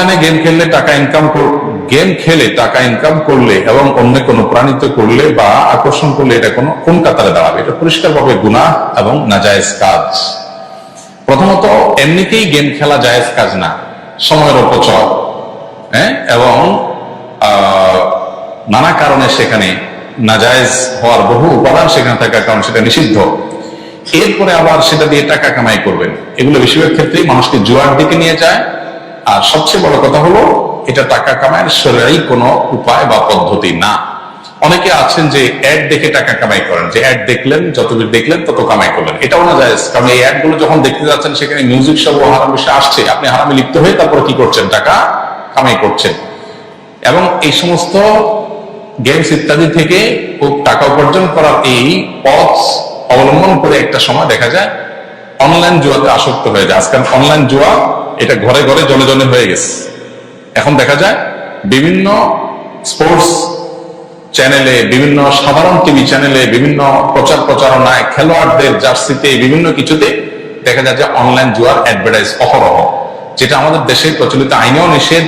অনলাইনে গেম খেললে টাকা ইনকাম গেম খেলে টাকা ইনকাম করলে এবং অন্য কোনো প্রাণিত করলে বা আকর্ষণ করলে এটা কোনো কোন কাতারে দাঁড়াবে? এটা পরিষ্কারভাবে গুনাহ এবং নাজায়েজ কাজ। প্রথমত, এমনিতেই গেম খেলা জায়েজ কাজ না। সময়ের অপচয় হ্যাঁ? এবং নানা কারণে সেখানে নাজায়েজ হওয়ার বহু উপাদান সেখানে থাকার কারণ সেটা নিষিদ্ধ। এরপরে আবার সেটা দিয়ে টাকা কামাই করবেন। এগুলো বেশিরভাগ ক্ষেত্রেই মানুষকে জুয়ার দিকে নিয়ে যায় আর সবচেয়ে বড় কথা হলো, এটা টাকা কামাইয়ের সরাই কোনো উপায় বা পদ্ধতি না। অনেকে আছেন যে অ্যাড দেখে টাকা কামাই করেন, যে অ্যাড দেখলেন যতদূর দেখলেন, তত কামাই করলেন। এটাও না যায় কারণ এই অ্যাডগুলো যখন দেখতে যাচ্ছেন, সেখানে মিউজিক সব হারাম বিষয় আসছে। আপনি হারামে লিপ্ত হয়ে তারপরে কি করছেন? টাকা কামাই করছেন। এবং এই সমস্ত গেমস ইত্যাদি থেকে টাকা উপার্জন করার এই পথ অবলম্বন করে একটা সময় দেখা যায় অনলাইন জুয়াতে আসক্ত হয়ে যায়। আজকাল অনলাইন জুয়া এটা ঘরে ঘরে জনে জনে হয়ে গেছে। এখন দেখা যায় বিভিন্ন স্পোর্টস চ্যানেলে বিভিন্ন সাধারণ টিভি চ্যানেলে বিভিন্ন প্রচার প্রচারণায় খেলোয়াড়দের জার্সিতে, বিভিন্ন কিছুতে দেখা যায় যে অনলাইন জুয়ার অ্যাডভার্টাইজ অহরহ, যেটা আমাদের দেশে প্রচলিত আইনেও নিষেধ